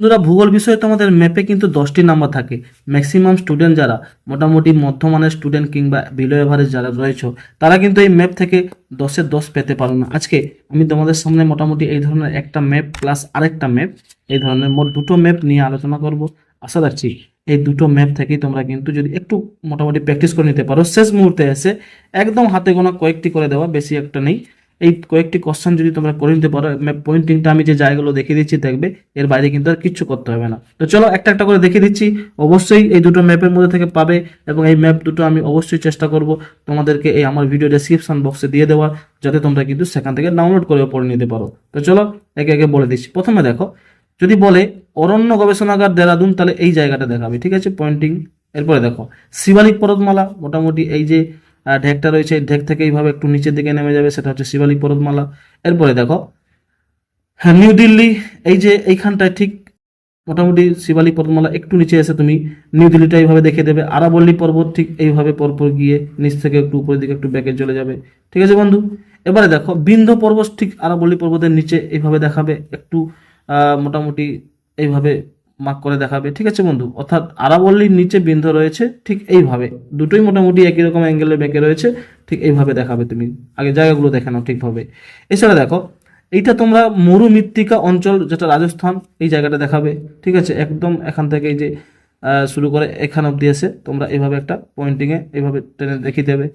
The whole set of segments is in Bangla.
বন্ধুরা, ভূগোল বিষয়ে তোমাদের ম্যাপে কিন্তু দশটি নাম্বার থাকে। ম্যাক্সিমাম স্টুডেন্ট যারা, মোটামুটি মধ্যমানের স্টুডেন্ট কিংবা বিলো এভারেজ যারা রয়েছে, তারা কিন্তু এই ম্যাপ থেকে দশের দশ পেতে পারো না। আজকে আমি তোমাদের সামনে মোটামুটি এই ধরনের একটা ম্যাপ প্লাস আরেকটা ম্যাপ এই ধরনের মোট দুটো ম্যাপ নিয়ে আলোচনা করব। আশা রাখছি এই দুটো ম্যাপ থেকেই তোমরা কিন্তু যদি একটু মোটামুটি প্র্যাকটিস করে নিতে পারো, শেষ মুহূর্তে এসে একদম হাতে গোনা কয়েকটি করে দেওয়া, বেশি একটা নেই। এই কয়েকটি কোশ্চেন যদি তোমরা করে নিতে পারো পয়েন্টিংটা আমি যে জায়গাগুলো দেখিয়ে দিচ্ছি, দেখবে এর বাইরে কিন্তু আর কিচ্ছু করতে হবে না। তো চলো একটা একটা করে দেখিয়ে দিচ্ছি। অবশ্যই এই দুটো ম্যাপের মধ্যে থেকে পাবে এবং এই ম্যাপ দুটো আমি অবশ্যই চেষ্টা করব তোমাদেরকে এই আমার ভিডিও ডেসক্রিপশন বক্সে দিয়ে দেওয়ার, যাতে তোমরা কিন্তু সেখান থেকে ডাউনলোড করে পড়ে নিতে পারো। তো চলো একে একে বলে দিচ্ছি। প্রথমে দেখো, যদি বলে অরণ্য গবেষণাগার, দেরাদুন, তাহলে এই জায়গাটা দেখাবে, ঠিক আছে? পয়েন্টিং এরপরে দেখো, শিবালিক পর্বতমালা, মোটামুটি এই যে ঢেকটা রয়েছে, এই ঢেক থেকে এইভাবে একটু নিচের দিকে নেমে যাবে, সেটা হচ্ছে শিবালিক পর্বতমালা। এরপরে দেখো হ্যাঁ নিউ দিল্লি, এই যে এইখানটায় ঠিক মোটামুটি শিবালিক পর্বতমালা একটু নিচে এসে তুমি নিউ দিল্লিটা এইভাবে দেখে দেবে। আরাবল্লী পর্বত ঠিক এইভাবে পরপর গিয়ে নিচ থেকে একটু উপরের দিকে একটু ব্যাকে চলে যাবে। ঠিক আছে বন্ধু? এবারে দেখো বিন্ধ পর্বত ঠিক আরাবল্লী পর্বতের নিচে এইভাবে দেখাবে, একটু মোটামুটি এইভাবে মার্ক করে দেখাবে। ঠিক আছে বন্ধু? অর্থাৎ আরাবল্লীর নিচে বিন্ধ রয়েছে, ঠিক এইভাবে। দুটোই মোটামুটি একই রকম অ্যাঙ্গেলে বেঁকে রয়েছে, ঠিক এইভাবে দেখাবে তুমি। আগে জায়গাগুলো দেখে নাও ঠিকভাবে। এছাড়া দেখো, এইটা তোমরা মরু মৃত্তিকা অঞ্চল, যেটা রাজস্থান, এই জায়গাটা দেখাবে। ঠিক আছে? একদম এখান থেকে এই যে শুরু করে এখান অব্দি এসে তোমরা এইভাবে একটা পয়েন্টিংয়ে এইভাবে টেনে দেখিয়ে দেবে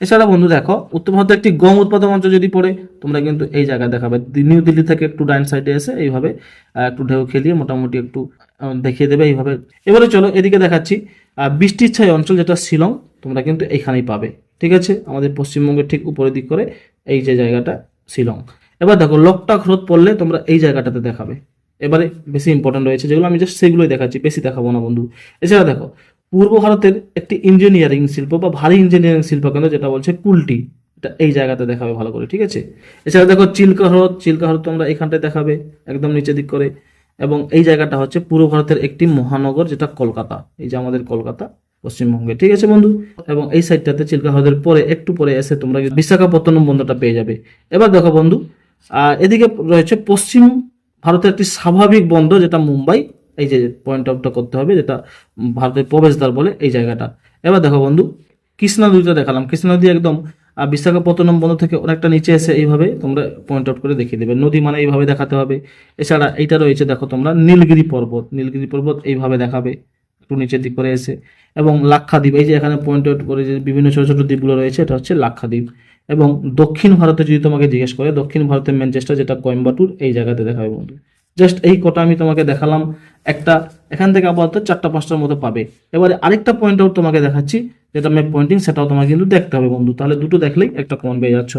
এছাড়া বন্ধু দেখো, উত্তর ভারতে একটি গম উৎপাদক অঞ্চল যদি পড়ে, তোমরা কিন্তু এই জায়গায় দেখাবে। নিউ দিল্লি থেকে একটু ডাইন সাইডে এসে এইভাবে একটু ঢেউ খেলিয়ে মোটামুটি একটু দেখিয়ে দেবে এইভাবে। এবারে চলো এদিকে দেখাচ্ছি বৃষ্টির ছায় অঞ্চল যেটা শিলং, তোমরা কিন্তু এইখানেই পাবে। ঠিক আছে? আমাদের পশ্চিমবঙ্গের ঠিক উপরের দিক করে এই যে জায়গাটা শিলং। এবার দেখো, লোকটাক হ্রদ পড়লে তোমরা এই জায়গাটাতে দেখাবে। এবারে বেশি ইম্পর্টেন্ট রয়েছে যেগুলো, আমি জাস্ট সেগুলোই দেখাচ্ছি, বেশি দেখাবো না বন্ধু। এছাড়া দেখো পূর্ব ভারতের একটি ইঞ্জিনিয়ারিং শিল্প বা ভারী ইঞ্জিনিয়ারিং শিল্প কেন্দ্র যেটা বলছে কুলটি। এটা এই জায়গাতে দেখাবে ভালো করে, ঠিক আছে? এছাড়া দেখো চিল্কা হ্রদ চিল্কা হ্রদ তোমরা এখানটায় দেখাবে একদম নিচে দিক করে। এবং এই জায়গাটা হচ্ছে পূর্ব ভারতের একটি মহানগর যেটা কলকাতা, এই যে আমাদের কলকাতা, পশ্চিমবঙ্গে, ঠিক আছে বন্ধু? এবং এই সাইডটাতে চিল্কা হ্রদের পরে, একটু পরে এসে তোমরা বিশাখাপত্তনম বন্দরটা পেয়ে যাবে। এবার দেখো বন্ধু এদিকে রয়েছে পশ্চিম ভারতের একটি স্বাভাবিক বন্দর যেটা মুম্বাই এই যে পয়েন্ট আউটটা করতে হবে যেটা ভারতের প্রবেশদ্বার বলে এই জায়গাটা। এবার দেখো বন্ধু কৃষ্ণা নদীটা দেখালাম। কৃষ্ণা নদী একদম আহ, বিশাখাপত্তনম বন্দর থেকে অনেকটা নিচে এসে এইভাবে তোমরা পয়েন্ট আউট করে দেখিয়ে দেবে। নদী মানে এইভাবে দেখাতে হবে। এছাড়া এইটা রয়েছে দেখো তোমরা নীলগিরি পর্বত। নীলগিরি পর্বত এইভাবে দেখাবে একটু নিচের দিক করে এসে। এবং লাক্ষাদ্বীপ এই যে এখানে পয়েন্ট আউট করে যে বিভিন্ন ছোটো ছোটো দ্বীপগুলো রয়েছে এটা হচ্ছে লাক্ষাদ্বীপ। এবং দক্ষিণ ভারতে যদি তোমাকে জিজ্ঞেস করে দক্ষিণ ভারতের ম্যানচেস্টার যেটা কোয়েম্বাটুর এই জায়গাতে দেখাবে বন্ধু। জাস্ট এই কটা আমি তোমাকে দেখালাম। একটা এখান থেকে আপাতত চারটা, পাঁচটার মতো পাবে। এবারে আরেকটা পয়েন্ট আউট তোমাকে দেখাচ্ছি, যেটা ম্যাপ পয়েন্টিং সেটাও তোমাকে কিন্তু দেখতে হবে বন্ধু। তাহলে দুটো দেখলেই একটা কমন পেয়ে যাচ্ছ।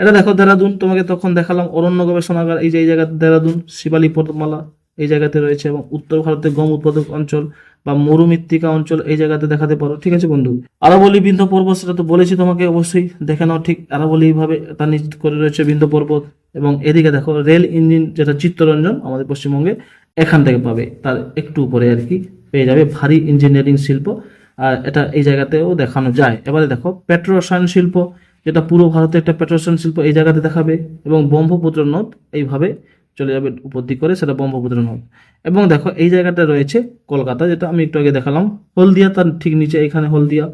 এটা দেখো, দেরাদুন, তোমাকে তখন দেখালাম অরণ্য গবেষণাগার, এই যে এই জায়গাতে দেরাদুন, শিবালী পর্বতমালা এই জায়গাতে রয়েছে এবং উত্তর ভারতের গম উৎপাদক অঞ্চল বা মরুমৃত্তিকা অঞ্চল এই জায়গাতে দেখাতে পারো। ঠিক আছে বন্ধু? আরাবলি বিন্ধ পর্বত, সেটা তো বলেছি তোমাকে অবশ্যই দেখে নাও ঠিক। আরাবলি ভাবে তার নিচ করে রয়েছে বিন্ধ পর্বত। এবং এদিকে দেখো রেল ইঞ্জিন যেটা চিত্তরঞ্জন আমাদের পশ্চিমবঙ্গে এখান থেকে পাবে, তার একটু উপরে আর কি পেয়ে যাবে ভারী ইঞ্জিনিয়ারিং শিল্প। আর এটা এই জায়গাতেও দেখানো যায়। এবারে দেখো পেট্রো রসায়ন শিল্প, যেটা পুরো ভারতে একটা পেট্রো রসায়ন শিল্প এই জায়গাতে দেখাবে এবং ব্রহ্মপুত্র নদ এইভাবে চলে যাবে উপর দিক করে, সেটা ব্রহ্মপুত্র নদ। এবং দেখো, এই জায়গাটা রয়েছে কলকাতা, যেটা আমি একটু আগে দেখালাম, হলদিয়া তার ঠিক নিচে, এখানে হলদিয়া।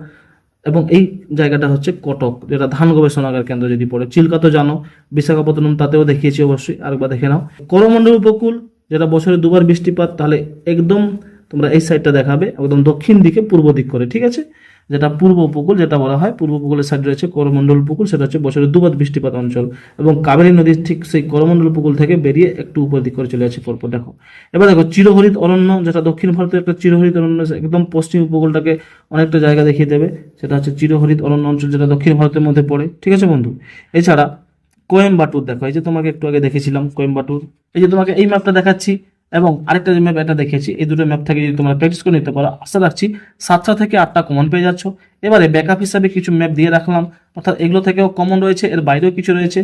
এবং এই জায়গাটা হচ্ছে কটক, যেটা ধান গবেষণাগার কেন্দ্র যদি পড়ে। চিল্কা তো জানো, বিশাখাপত্তনম তাতেও দেখিয়েছি অবশ্যই, আরেকবার দেখে নাও। করমণ্ডল উপকূল, যেটা বছরে দুবার বৃষ্টিপাত, তাহলে একদম তোমরা এই সাইডটা দেখাবে, একদম দক্ষিণ দিকে পূর্ব দিক করে, ঠিক আছে? যেটা পূর্ব উপকূল, যেটা বলা হয় পূর্ব উপকূলের সাইড রয়েছে করমণ্ডল উপকূল, সেটা হচ্ছে বছরে দুবার বৃষ্টিপাত অঞ্চল এবং কাবেরী নদীর ঠিক সেই করমণ্ডল উপকূল থেকে বেরিয়ে একটু উপর দিক করে চলে যাচ্ছে পরপর। দেখো, এবার দেখো চিরহরিত অরণ্য, যেটা দক্ষিণ ভারতের একটা চিরহরিত অরণ্য একদম পশ্চিম উপকূলটাকে অনেকটা জায়গা দেখিয়ে দেবে। সেটা হচ্ছে চিরহরিত অরণ্য অঞ্চল যেটা দক্ষিণ ভারতের মধ্যে পড়ে। ঠিক আছে বন্ধু? এছাড়া কোয়েম্বাটুর দেখো, এই যে তোমাকে একটু আগে দেখেছিলাম কোয়েম্বাটুর। এই যে তোমাকে এই ম্যাপটা দেখাচ্ছি। এবং আরেকটা যে ম্যাপ এটা দেখেছি এই দুটো ম্যাপ থেকে যদি তোমরা প্র্যাকটিস করে নিতে পারো, আশা রাখছি সাতটা থেকে আটটা কমন পেয়ে যাচ্ছ। এবারে ব্যাকআপ হিসাবে কিছু ম্যাপ দিয়ে রাখলাম, অর্থাৎ এগুলো থেকেও কমন রয়েছে, এর বাইরেও কিছু রয়েছে।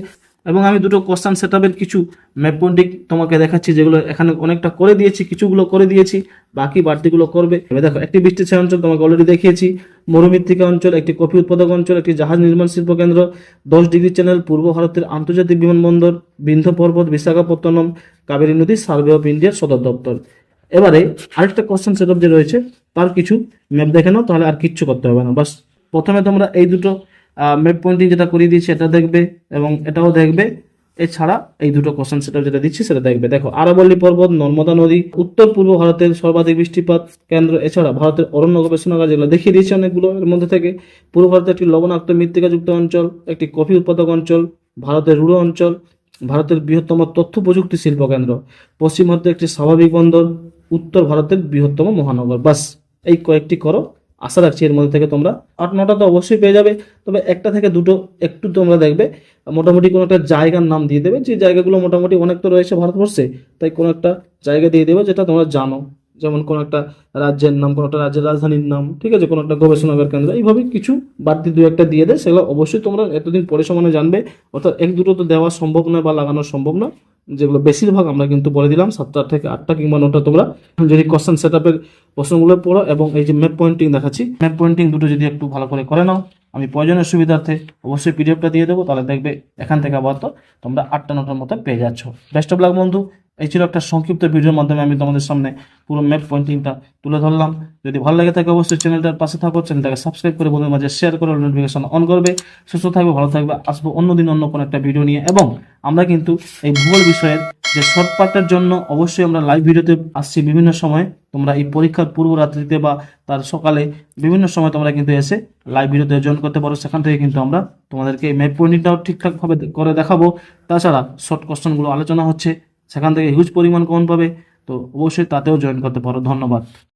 এবং আমি দুটো কোশ্চান সেট কিছু ম্যাপ পয়েন্টিং তোমাকে দেখাচ্ছি, যেগুলো এখানে অনেকটা করে দিয়েছি, কিছুগুলো করে দিয়েছি, বাকি বাড়তিগুলো করবে। দেখো, একটি বৃষ্টি ছায়া অঞ্চল তোমাকে অলরেডি দেখিয়েছি। মরুমৃত্তিকা অঞ্চল, একটি কফি উৎপাদক অঞ্চল, একটি জাহাজ নির্মাণ শিল্প কেন্দ্র, দশ ডিগ্রি চ্যানেল পূর্ব ভারতের আন্তর্জাতিক বিমানবন্দর, বিন্ধ্য পর্বত, বিশাখাপত্তনম, কাবেরী নদী, সার্ভে অফ ইন্ডিয়ার সদর দপ্তর। এবারে আরেকটা কোশ্চেন সেটআপ যে রয়েছে, তার কিছু ম্যাপ দেখে নাও, তাহলে আর কিচ্ছু করতে হবে না। বাস, প্রথমে তোমরা এই দুটো ম্যাপ পয়েন্টিং যেটা করিয়ে দিয়েছি, এটা দেখবে এবং এটাও দেখবে। এছাড়া এই দুটো কোশ্চেন সেটা যেটা দিচ্ছি সেটা দেখবে। দেখো, আরাবল্লী পর্বত, নর্মদা নদী, উত্তর পূর্ব ভারতের সর্বাধিক বৃষ্টিপাত কেন্দ্র, এছাড়া ভারতের অরণ্য গবেষণাগার যেগুলো দেখিয়ে দিয়েছি অনেকগুলো এর মধ্যে থেকে, পূর্ব ভারতের একটি লবণাক্ত মৃত্তিকাযুক্ত অঞ্চল, একটি কফি উৎপাদক অঞ্চল, ভারতের রুড়ো অঞ্চল, ভারতের বৃহত্তম তথ্য প্রযুক্তি শিল্প কেন্দ্র, পশ্চিম ভারতের একটি স্বাভাবিক বন্দর, উত্তর ভারতের বৃহত্তম মহানগর। বাস এই কয়েকটি করো আশা রাখছি এর মধ্যে থেকে তোমরা আট, নটা তো অবশ্যই পেয়ে যাবে। তবে একটা থেকে দুটো একটু তোমরা দেখবে। মোটামুটি কোনো একটা জায়গার নাম দিয়ে দেবে। যে জায়গাগুলো মোটামুটি অনেক তো রয়েছে ভারতবর্ষে, তাই কোনো একটা জায়গা দিয়ে দেবে যেটা তোমরা জানো। যেমন কোনো একটা রাজ্যের নাম, কোনো একটা রাজ্যের রাজধানীর নাম, ঠিক আছে? কোনো একটা গবেষণাগার কেন্দ্র, এইভাবে কিছু বাড়তি দু একটা দিয়ে দেয় সেগুলো অবশ্যই তোমরা এতদিন পরে সমানে জানবে। অর্থাৎ এক দুটো তো দেওয়া সম্ভব নয় বা লাগানো সম্ভব নয়। যেগুলো বেশিরভাগ আমরা কিন্তু বলে দিলাম, সাতটা থেকে আটটা কিংবা নটা তোমরা যদি কোশ্চেন সেট আপের প্রশ্নগুলো পড়ো এবং এই যে ম্যাপ পয়েন্টিং দেখাচ্ছি। ম্যাপ পয়েন্টিং দুটো যদি একটু ভালো করে করে নাও, আমি প্রয়োজনের সুবিধার্থে অবশ্যই পিডিএফটা দিয়ে দেবো, তাহলে দেখবে এখান থেকে আবার তো তোমরা আটটা নটার মতো পেয়ে যাচ্ছ। বেস্ট অফ লাক বন্ধু। এই ছিল একটা সংক্ষিপ্ত ভিডিওর মাধ্যমে আমি তোমাদের সামনে পুরো ম্যাপ পয়েন্টিংটা তুলে ধরলাম। যদি ভালো লাগে থাকে অবশ্যই চ্যানেলটার পাশে থাকো চ্যানেলটাকে সাবস্ক্রাইব করে বন্ধুদের মাঝে শেয়ার করে নোটিফিকেশন অন করবে। সুস্থ থাকবে, ভালো থাকবে। আসব অন্যদিন অন্য কোনো একটা ভিডিও নিয়ে। এবং আমরা কিন্তু এই ভূগোল বিষয়ের যে শর্ট জন্য অবশ্যই আমরা লাইভ ভিডিওতে আসছি বিভিন্ন সময়। তোমরা এই পরীক্ষার পূর্ব রাত্রিতে বা তার সকালে বিভিন্ন সময় তোমরা কিন্তু এসে লাইভ ভিডিওতে জয়েন করতে পারো। সেখান থেকে কিন্তু আমরা তোমাদেরকে এই ম্যাপ পয়েন্টিংটাও ঠিকঠাকভাবে করে দেখাবো। তাছাড়া শর্ট কোশ্চেনগুলো আলোচনা হচ্ছে। সেখান থেকে হিউজ পরিমাণ কমন পাবে। তো অবশ্যই তাতেও জয়েন করতে পারো। ধন্যবাদ।